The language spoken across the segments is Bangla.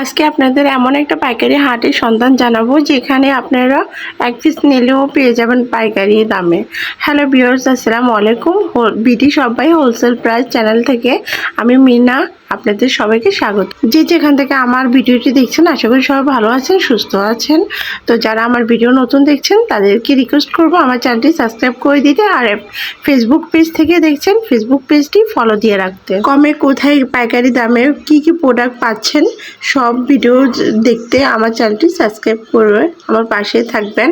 আজকে আপনাদের এমন একটা পাইকারি হাটের সন্ধান জানাব, যেখানে আপনারা এক পিস নিলেও পেয়ে যাবেন পাইকারি দামে। হ্যালো বিয়ার্স আসসালামু আলাইকুম। বিটি সবাই হোলসেল প্রাইস চ্যানেল থেকে আমি মিনা। আপনাদের সবাইকে স্বাগত। যে যেখান থেকে আমার ভিডিওটি দেখছেন, আশা করি সবাই ভালো আছেন, সুস্থ আছেন। তো যারা আমার ভিডিও নতুন দেখছেন, তাদেরকে রিকোয়েস্ট করব আমার চ্যানেলটি সাবস্ক্রাইব করে দিতে আর ফেসবুক পেজ থেকে দেখছেন ফেসবুক পেজটি ফলো দিয়ে রাখতে। কমে কোথায় পাইকারি দামে কি কি প্রোডাক্ট পাচ্ছেন, সব ভিডিও দেখতে আমার চ্যানেলটি সাবস্ক্রাইব করবে, আমার পাশে থাকবেন।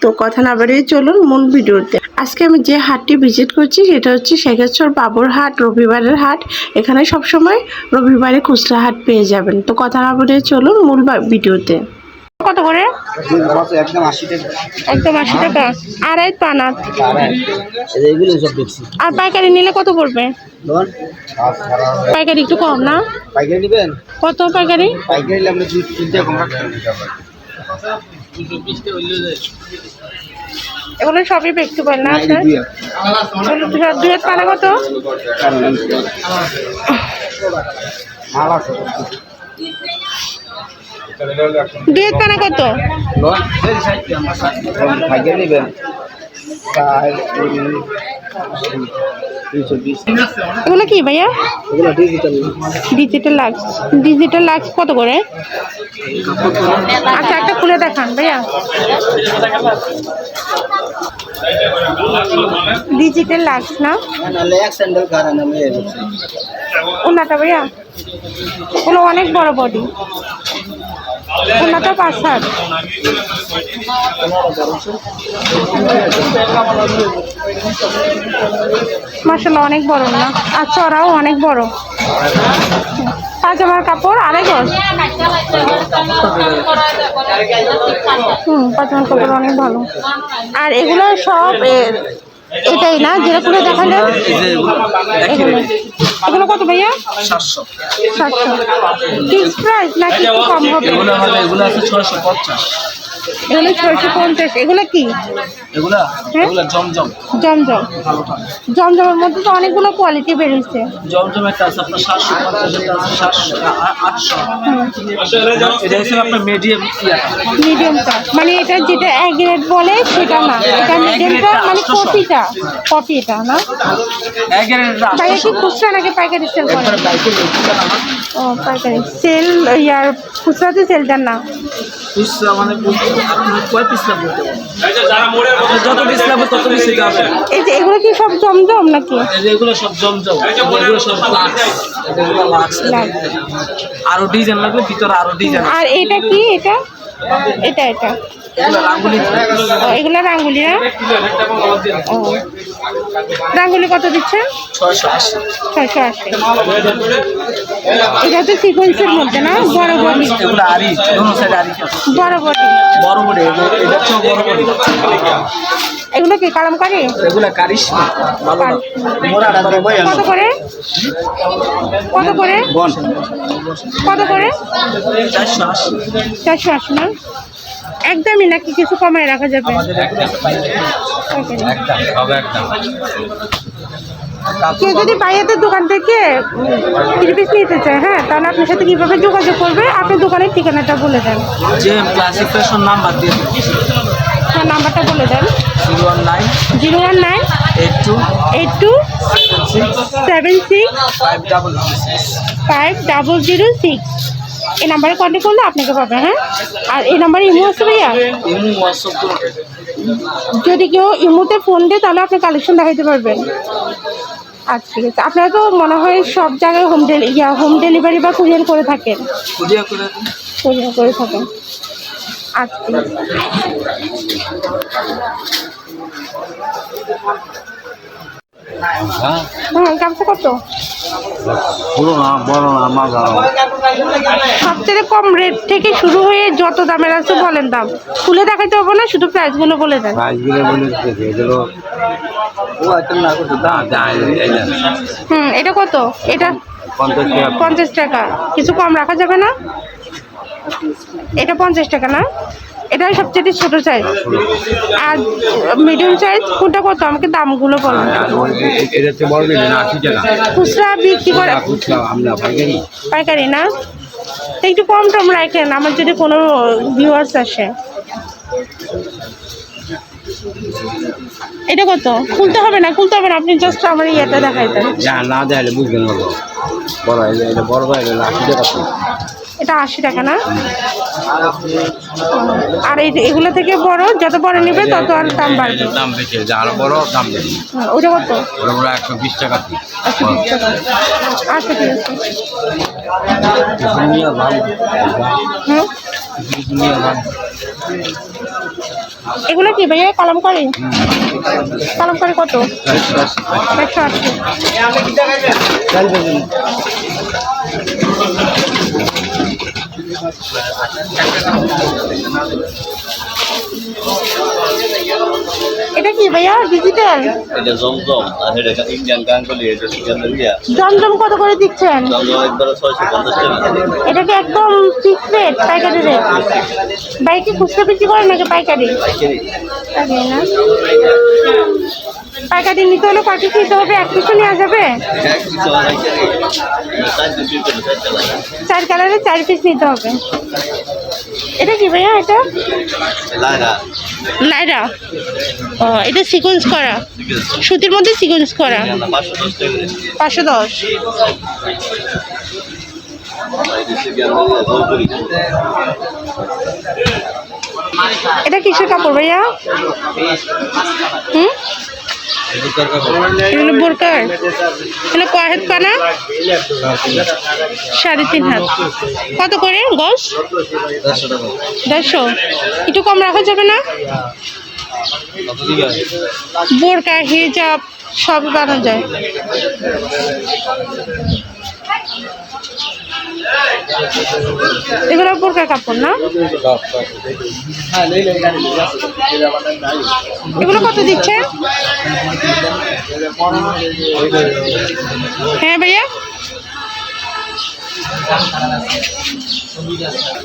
তো কথা না বাড়িয়ে চলুন মূল ভিডিওতে। আজকে আমি যে হাটটি ভিজিট করছি, সেটা হচ্ছে শেখেশ্বর বাবুর হাট, রবিবারের হাট। এখানে সবসময় রবিবারে খুচরা হাট পেয়ে যাবেন। তো কথা না বলে চলুন মূল ভিডিওতে। কত করে? একদম আশি টাকা। আড়াই পানা। এইগুলো সব দেখছি আর পাইকারি নিলে কত পড়বে? পাইকারি একটু কম না? কত পাইকারি পাইকারি? এগুলো সবই বিক্রি পারেন না দুই হাত পানা কত? দুয়ের দুই হাত পানা কত? বিশ। এগুলো কি ভাইয়া? ডিজিটাল লাক্স ডিজিটাল লাক্স কত করে? আচ্ছা একটা খুলে দেখান ভাইয়া। ডিজিটাল লাক্স না? ওনাটা ভাইয়া? ওগুলো অনেক বড় বডি ওনাটা পাঁচ হাত অনেক বড় না? আর চড়াও অনেক বড়। পাজামার কাপড় আড়াই গজ। হুম পাজামার কাপড় অনেক ভালো। আর এগুলো সব এটাই না? যেটা খুলে দেখালেন এগুলো কত ভাইয়া? সাতশো। সাতশো। ফিক্স প্রাইস নাকি কম হবে? এগুলো হবে এগুলো আছে ছয়শো পঞ্চাশ। এগুলো ছয়শো পঞ্চাশ এগুলো কি? হ্যাঁ? জমজম। জমজম। জমজমের মধ্যে তো অনেকগুলো কোয়ালিটি বেরিয়েছে জমজম একটা আছে আপনার সাতশো পঞ্চাশ একটা আছে সাতশো আ- আটশো। হুম এটা হচ্ছে আপনার মিডিয়াম মিডিয়ামটা মানে এটা যেটা এক গ্রেড বলে সেটা না। এটা মিডিয়ামটা মানে কপিটা। কপি এটা না? ভাইয়া কি খুচরা নাকি পাইকারি সেল করে ও পাইকারি। সেল ইয়ার খুচরাতে সেলটার দেন না মানে আপনি কয় পিস লাগবে? যত পিস লাগবে তত পিস দিতে হবে। এই যে এগুলো কি সব জমজম নাকি? এই এগুলো সব জমজম এগুলো সব লাক্স এগুলো লাক্স। আরও ডিজাইন লাগবে ভিতরে আরও ডিজাইন আর এটা কি এটা? এটা এটা। এগুলো রাঙ্গুলি না? ও। রাঙ্গুলি কত দিচ্ছে? ছয়শো আশি। এটা তো সিকোয়েন্সের মধ্যে না? বড় বড়। বড় বড়। বড় বড়ি। এগুলো কি কালামকারি এগুলো কারিশমা ভালো না। মোরা কত করে? কত করে? বন। কত করে? চারশো আশি। চারশো আশি না? একদমই নাকি কিছু কমায় রাখা যাবে? কেউ যদি বাইরের দোকান থেকে পিস নিতে চায় হ্যাঁ তাহলে আপনার সাথে কীভাবে যোগাযোগ করবে? আপনি দোকানের ঠিকানাটা বলে দেন। যে ক্লাসিক ফ্যাশন নাম্বার দিয়ে হ্যাঁ নাম্বারটা বলে দেন। Zero one nine zero one nine eight two eight two seven six five double five double zero six. এই নাম্বারে কন্ট্যাক্ট করলে আপনাকে পাবে হ্যাঁ? আর এই নাম্বারে ইমো আছে ভাইয়া? যদি কেউ ইমোতে ফোন দেয় তাহলে আপনি কালেকশন দেখাইতে পারবেন। আচ্ছা ঠিক আছে। আপনারা তো মনে হয় সব জায়গায় হোম ডেলি হোম ডেলিভারি বা কুরিয়ার করে থাকেন। কুরিয়ার করে থাকেন। আচ্ছা হ্যাঁ গামছা কত? সবচেয়ে কম রেট থেকে শুরু হয়ে যত দামের আছে বলেন দাম। খুলে হবে না শুধু প্রাইসগুলো বলে দেন। হুম এটা কত? এটা পঞ্চাশ টাকা। কিছু কম রাখা যাবে না? এটা পঞ্চাশ টাকা না? এটাই সবচেয়ে ছোট সাইজ আর মিডিয়াম সাইজ কোনটা কত? আমাকে দামগুলো এটা হচ্ছে বড় আশি টাকা। খুচরা বিক্রি করে পাইকারি। না? একটু কম টম রাখেন আমার যদি কোনো ভিউয়ার্স আসে। এটা কত? খুলতে হবে না খুলতে হবে না আপনি জাস্ট আমার ইয়েটা দেখাই দেন না দেখালে বুঝবেন বড় এটা বড় হইলে আশি টাকা এটা আশি টাকা না? আর এই এগুলো থেকে বড় যত বড় নেবে তত আর দাম বাড়বে। দাম বেশি আরও বড় দাম বেশি। ওটা কত? ওরা একশো বিশ টাকা একশো বিশ টাকা। আচ্ছা ঠিক আছে। এগুলো কি ভাইয়া কালামকারি কালামকারি কত? একশো আশি। কি ভাইয়া ডিজিটাল এটা জমজম আর এটা ইন্ডিয়ান গাঙ্গুলি এটা সিকান্দারিয়া জমজম কত করে দিচ্ছেন? জমজম একবারে ছয়শো পঞ্চাশ টাকা। এটা কি একদম ফিক্স রেট পাইকারি রেট বাইকে খুচরা বিক্রি করেন নাকি পাইকারি? পাইকারি। না পাইকারি নিতে হলে পিস নিতে হবে এক পিসও নেওয়া যাবে? কিছু চার কালারে। চার পিস নিতে হবে। এটা কি ভাইয়া এটা? লাগা লাইরা ও এটা সিকোয়েন্স করা। সুতির মধ্যে সিকোয়েন্স করা। পাঁচশো দশ। এটা কিসের কাপড় ভাইয়া? হুম? পানা সাড়ে তিন কত করে গস দেড়শো। একটু কম রাখা যাবে না? বোরকা হিজাব সব বানানো যায়। এগুলো বোরকা কাপড় না? এগুলো কত দিচ্ছে? হ্যাঁ ভাইয়া?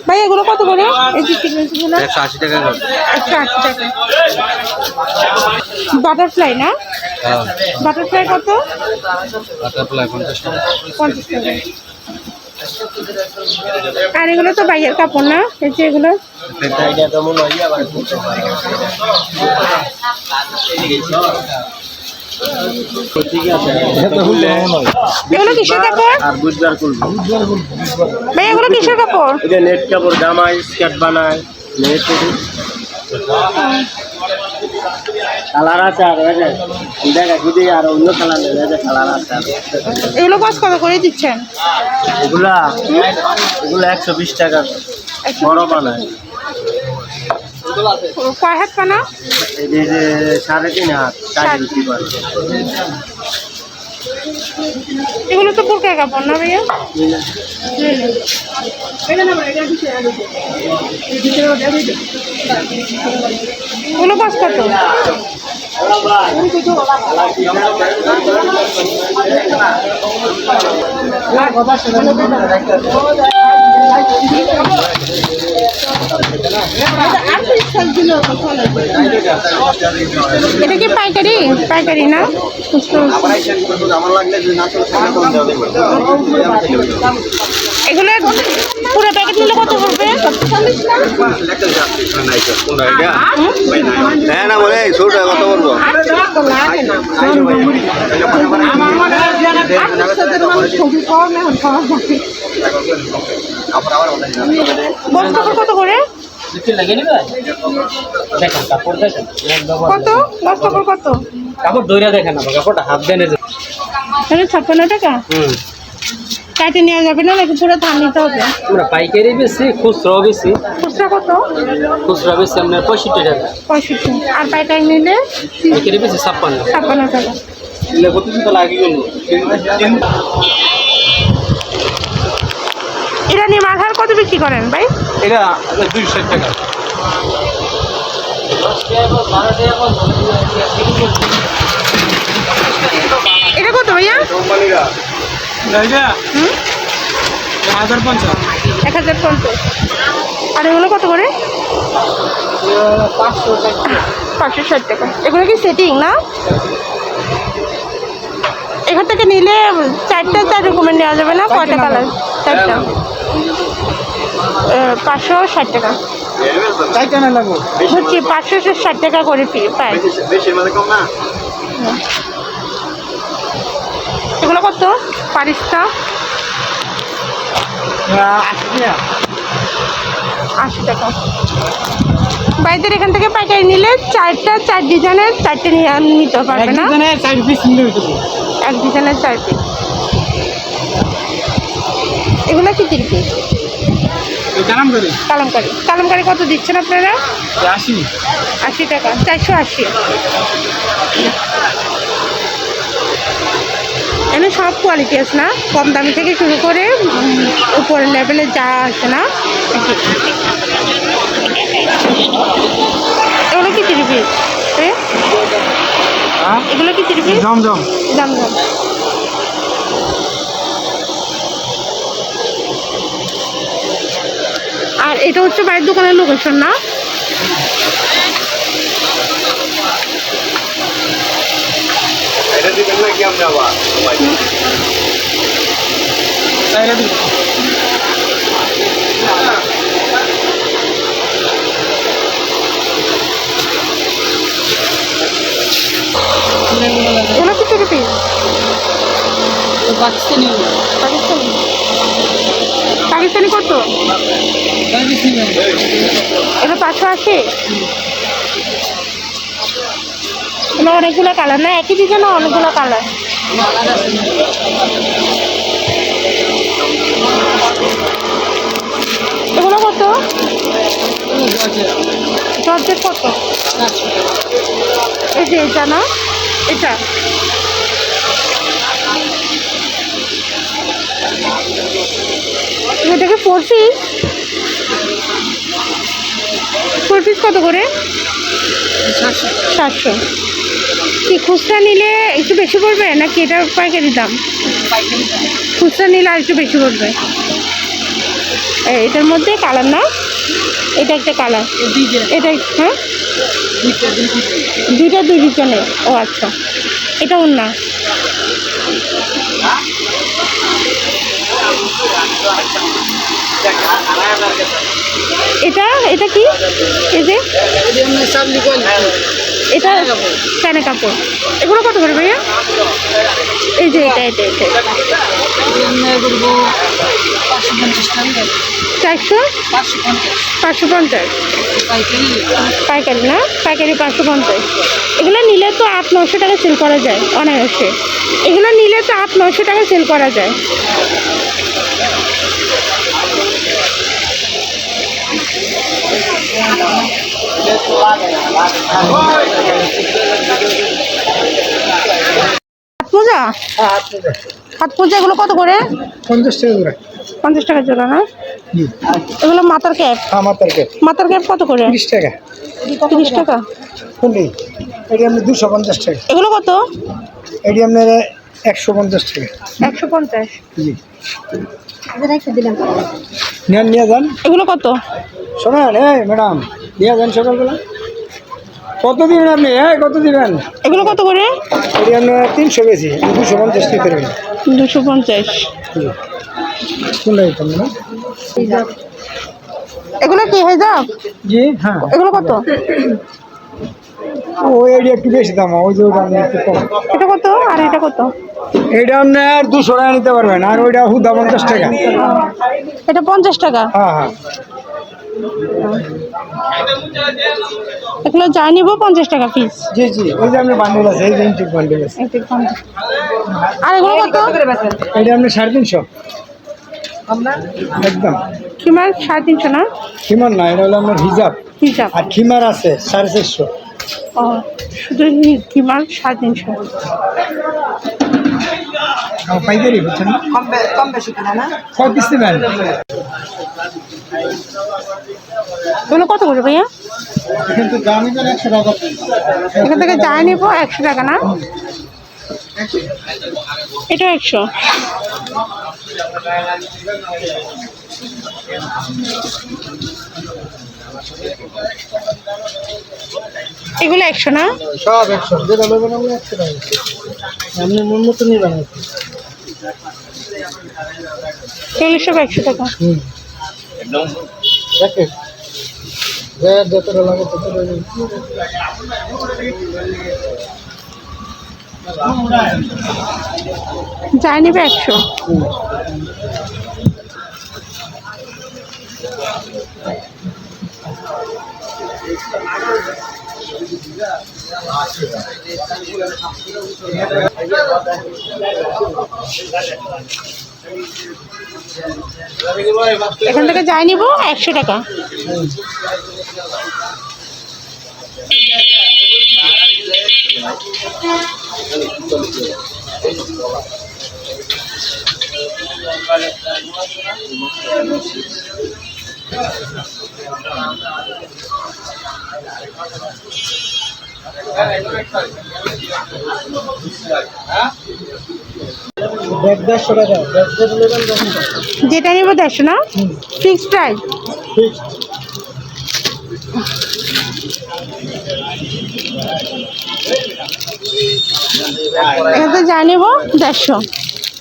ভাই এগুলো কত করে? এই যে একশো আশি টাকা করে। একশো আশি টাকা। বাটারফ্লাই না? হ্যাঁ। বাটারফ্লাই কত? বাটারফ্লাই পঞ্চাশ টাকা। পঞ্চাশ টাকা। আর এগুলো তো বাইয়ের কাপড় না? এই যে এগুলো? এটা কেমন হয়? আবার এগুলো কিসের কাপড়? আর বুধবার করব ভাই এগুলো কিসের কাপড়? এটা নেট কাপড় জামাই স্কার্ট বানায় নেট কালার আছে আর এই দেখা যদি আর অন্য কালার নেই কালার আছে। এগুলো কত করে দিচ্ছেন? এগুলা এগুলো একশো বিশ টাকা। বড় বানায়। কয় হাত পানা? সাড়ে তিন হাত এগুলো তো বোরকা কাপড় না ভাইয়া? এগুলো বাস কত? এটা কি পাইকারি? পাইকারি না? এগুলো পুরো প্যাকেট নিলে কত পড়বে? হ্যাঁ না বলে ছোট কত কাপড় কত করে? দেখেন কাপড় দেখেন। কত? বস কাপড় কত? কাপড় দইরা দেখেন না কাপড়টা হাফ দেনে তাহলে ছাপ্পান্ন টাকা? হুম। কাটে নেওয়া যাবে না নাকি পুরো ধান নিতে হবে। আমরা পাইকারি বেশি খুচরাও বেশি। খুচরা কত? খুচরা বেশি আপনার পঁয়ষট্টি টাকা। পঁয়ষট্টি। আর পাইকারি নিলে? পাইকারি বেশি ছাপ্পান্ন। ছাপ্পান্ন টাকা। এটা নিয়ে মাথার কত বিক্রি করেন ভাই? এটা দুইশো টাকা। এটা কত ভাইয়া? হাজার পঞ্চাশ। এক হাজার পঞ্চাশ। আর এগুলো কত করে? পাঁচশো ষাট টাকা। এগুলো কি সেটিং না? এখান থেকে নিলে চারটা চার রকমের নেওয়া যাবে না? কয়টা কালার? চারটা। পাঁচশো ষাট টাকা। বুঝছি পাঁচশো ষাট টাকা করে পাই। এগুলো কত? পারিসটা আশি টাকা। বাইদের এখান থেকে পাইকারি নিলে চারটা চার ডিজাইনের চারটে নিয়ে নিতে পারবে না? চার পিস এক ডিজাইনের চার পিস এগুলো কি তিন কালামকারি? কালামকারি। কত দিচ্ছেন আপনারা? আসি আশি। টাকা। চারশো আশি। এখানে সব কোয়ালিটি আছে না? কম দামি থেকে শুরু করে উপরের লেভেলে যা আছে না? এগুলো কি থ্রি পিস এগুলো কি থ্রি পিস জম জম এটা হচ্ছে বাইরের দোকানের লোকেশন না? থ্রি পিস পাকিস্তানি পাকিস্তানি পাকিস্তানি কত এটা পাঁচশো আশি? এগুলো অনেকগুলো কালার না? একই ডিজাইন অনেকগুলো কালার এগুলো কত? কত? এই যে এটা না? এটা। এটাকে ফোর পিস ফোর পিস কত করে? সাতশো। কি খুচরা নিলে একটু বেশি পড়বে নাকি এটা পাইকারি দাম? খুচরা নিলে আর একটু বেশি পড়বে? এটার মধ্যে কালার না এটা একটা কালার এটা হ্যাঁ? দুইটা দুই ডিজাইনের ও আচ্ছা। এটা না এটা? এটা কি? এই যে? এটা চায়না কাপড়। এগুলো কত করে ভাইয়া? এই যে এটা এটা এটা চারশো? পাঁচশো পঞ্চাশ। পাইকারি না? পাইকারি পাঁচশো পঞ্চাশ। এগুলো নিলে তো আট নশো টাকা সেল করা যায়, অনায়াসে। এগুলো নিলে তো আট নশো টাকা সেল করা যায়। মোজা হাত মোজা এগুলো কত করে? পঞ্চাশ টাকা করে। পঞ্চাশ টাকা জোড়া না? এগুলো মাথার ক্যাপ? আমার তরকারি মাথার ক্যাপ কত করে? তিরিশ টাকা। তিরিশ টাকা? কোনটি এটি দুশো পঞ্চাশ টাকা। এগুলো কত? এটি আপনার একশো পঞ্চাশ টাকা। একশো পঞ্চাশ? জি। নিয়ে নিয়ে যান। এগুলো কত? শোনেন এই ম্যাডাম নিয়ে যান সকালবেলা। কত দিবেন আপনি? হ্যাঁ কত দিবেন? এগুলো কত করে? এটি আপনার তিনশো বেশি দুশো পঞ্চাশ টাকা করবেন দুশো পঞ্চাশ। এগুলো কি হেজাব জি হ্যাঁ। এগুলো কত? ওই এটি একটু বেশি দাম ওই যে ওটা একটু কম। এটা কত? আর এটা কত? এইটা আপনার দুশো টাকা নিতে পারবেন আর ওইটা হুদা পঞ্চাশ টাকা। এটা পঞ্চাশ টাকা? হ্যাঁ হ্যাঁ। এগুলো যা নিবো পঞ্চাশ টাকা পিস জি জি ওই যে আপনার বান্ডিল আছে এই যে ইঞ্চিক বান্ডিল আছে। আর এগুলো কত? এটা আপনার সাড়ে তিনশো। একদম। খিমার সাড়ে তিনশো না? খিমার না এটা হলো আপনার হিজাব। হিসাব আর খিমার আছে সাড়ে চারশো। শুধু খিমার সাড়ে তিনশো পাইকারি বুঝছেন কম বেশি কিনা না? কয় পিস নেবেন এগুলো কত করে ভাইয়া? কিন্তু দামি তো একশো টাকা। এখান থেকে যা নিবো একশো টাকা না? এটা একশো। এগুলো একশো না? সব একশো। যেটা নেবেন আমরা একশো টাকা আপনি মন নেবেন। এগুলো সব একশো টাকা? হুম। একদম দেখে যতটা লাগে ততটা যাই নিবে একশো? এখান থেকে যাই নিব একশো টাকা। টাকা ব্যাগ যেটা নিব দেড়শো না? ফিক্সড প্রাইস ঠিক এখান থেকে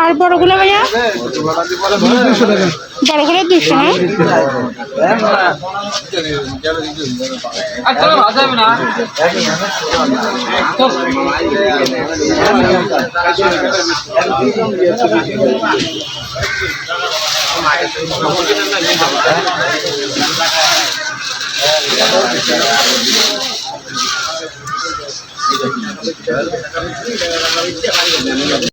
আর বড়গুলো ভাইয়া? বড়গুলো দুশো না 你觉得那个东西，那个东西好玩吗？